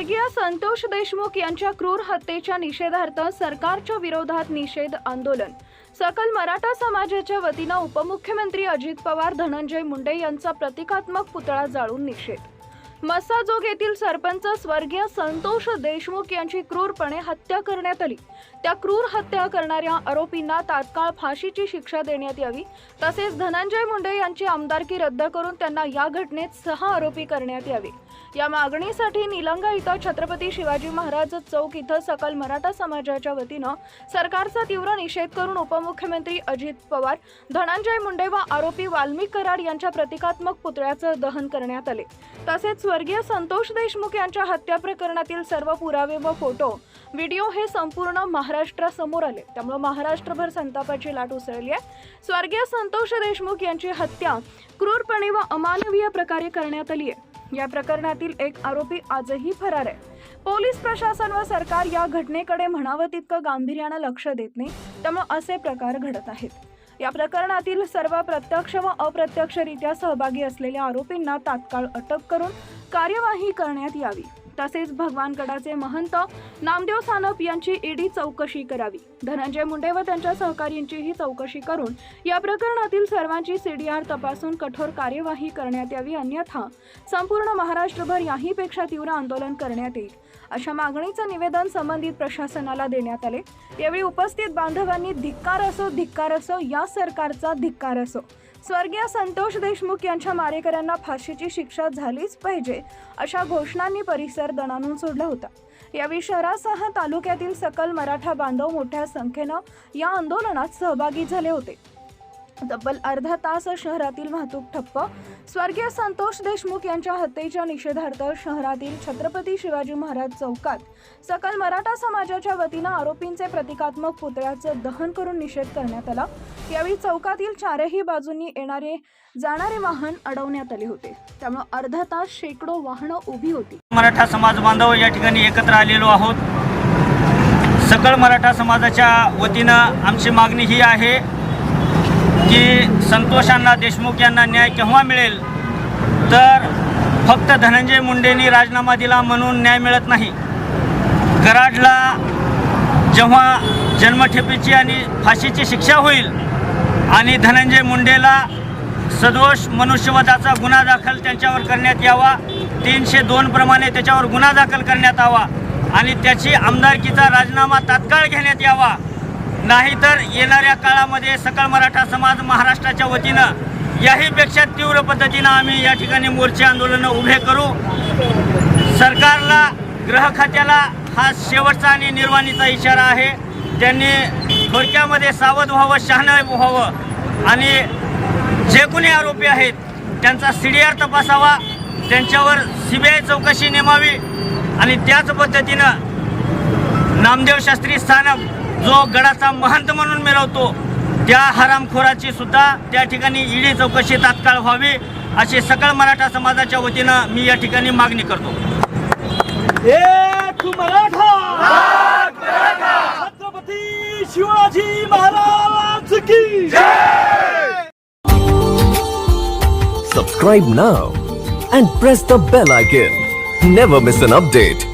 स्वर्गीय संतोष देशमुख यांच्या क्रूर हत्येच्या निषेधार्थ सरकारच्या विरोधात निषेध आंदोलन. सकल मराठा समाजाच्या वतीनं उपमुख्यमंत्री अजित पवार धनंजय मुंडे यांचा प्रतिकात्मक पुतळा जाळून निषेध. मसाजोग येथील सरपंच स्वर्गीय संतोष देशमुख यांची क्रूरपणे हत्या करण्यात आली. त्या क्रूर हत्या करणाऱ्या आरोपींना तात्काळ फाशीची शिक्षा देण्यात यावी तसेच धनंजय मुंडे यांची आमदारकी रद्द करून त्यांना या घटनेत सहा आरोपी करण्यात यावे. या मागणीसाठी निलंगा इथं छत्रपती शिवाजी महाराज चौक इथं सकल मराठा समाजाच्या वतीनं सरकारचा तीव्र निषेध करून उपमुख्यमंत्री अजित पवार धनंजय मुंडे व आरोपी वाल्मिक कराड यांच्या प्रतिकात्मक पुतळ्याचं दहन करण्यात आले. तसेच स्वर्गीय संतोष देशमुख यांच्या हत्या प्रकरणातील सर्व पुरावे व फोटो व्हिडिओ हे संपूर्ण महाराष्ट्रासमोर आले. त्यामुळे महाराष्ट्रभर संतापाची लाट उसळली आहे. स्वर्गीय संतोष देशमुख यांची हत्या क्रूरपणे व अमानवीय प्रकारे करण्यात आली आहे. या प्रकरणातील एक आरोपी आजही फरार आहे. पोलीस प्रशासन व सरकार या घटनेकडे म्हणावं तितकं गांभीर्यानं लक्ष देत नाही त्यामुळे असे प्रकार घडत आहेत. या प्रकरणातील सर्व प्रत्यक्ष व अप्रत्यक्षरित्या सहभागी असलेल्या आरोपींना तात्काळ अटक करून कार्यवाही करण्यात यावी. तसेच भगवानगडाचे महंत नामदेव सानप यांची ईडी चौकशी करावी. धनंजय मुंडे व त्यांच्या सहकार्यांचीही चौकशी करून या प्रकरणातील सर्वांची सीडीआर तपासून कठोर कार्यवाही करण्यात यावी अन्यथा संपूर्ण महाराष्ट्रभर याहीपेक्षा तीव्र आंदोलन करण्यात येईल. अशा मागणीचं निवेदन संबंधित प्रशासनाला देण्यात आले. यावेळी उपस्थित बांधवांनी धिक्कार असो धिक्कार असो या सरकारचा धिक्कार असो. स्वर्गीय संतोष देशमुख यांच्या मारेकऱ्यांना फाशीची शिक्षा झालीच पाहिजे अशा घोषणांनी परिसर दणानून सोडला होता. यावेळी शहरासह तालुक्यातील सकल मराठा बांधव मोठ्या संख्येनं या आंदोलनात सहभागी झाले होते. तब्बल अर्धा तास शहरातील वाहतूक ठप्प. स्वर्गीय संतोष देशमुख यांच्या हत्येच्या निषेधार्थ शहरातील छत्रपती शिवाजी महाराज चौकात सकल मराठा समाजाच्या वतीनं आरोपींचे प्रतिकात्मक पुतळ्याचं दहन करून निषेध करण्यात आला. यावेळी चौकातील चारही बाजूंनी येणारे जाणारे वाहन अडवण्यात आले होते. त्यामुळे अर्धा तास शेकडो वाहनं उभी होती. मराठा समाज बांधव या ठिकाणी एकत्र आलेलो आहोत. सकल मराठा समाजाच्या वतीनं आमची मागणी ही आहे की संतोषांना देशमुख यांना न्याय केव्हा मिळेल? तर फक्त धनंजय मुंडेंनी राजीनामा दिला म्हणून न्याय मिळत नाही. कराडला जेव्हा जन्मठेपेची आणि फाशीची शिक्षा होईल आणि धनंजय मुंडेला सदोष मनुष्यवधाचा गुन्हा दाखल त्यांच्यावर करण्यात यावा तीनशे दोन प्रमाणे त्याच्यावर गुन्हा दाखल करण्यात यावा आणि त्याची आमदारकीचा राजीनामा तात्काळ घेण्यात यावा नाहीतर येणाऱ्या काळामध्ये सकळ मराठा समाज महाराष्ट्राच्या वतीनं याहीपेक्षा तीव्र पद्धतीनं आम्ही या ठिकाणी मोर्चे आंदोलनं उभे करू. सरकारला ग्रह खात्याला हा शेवटचा आणि निर्वाणीचा इशारा आहे. त्यांनी थोडक्यामध्ये सावध व्हावं शहाणं व्हावं. आणि जे कोणी आरोपी आहेत त्यांचा सी डी आर तपासावा त्यांच्यावर सी बी आय चौकशी नेमावी. आणि त्याच पद्धतीनं नामदेव शास्त्री स्थानक जो गडाचा महंत म्हणून मिळवतो त्या हरामखोराची सुद्धा त्या ठिकाणी ईडी चौकशी तात्काळ व्हावी अशी सकळ मराठा समाजाच्या वतीनं मी या ठिकाणी मागणी करतो एक मराठा छत्रपती शिवाजी महाराज की Subscribe now and press the bell icon. Never miss an update.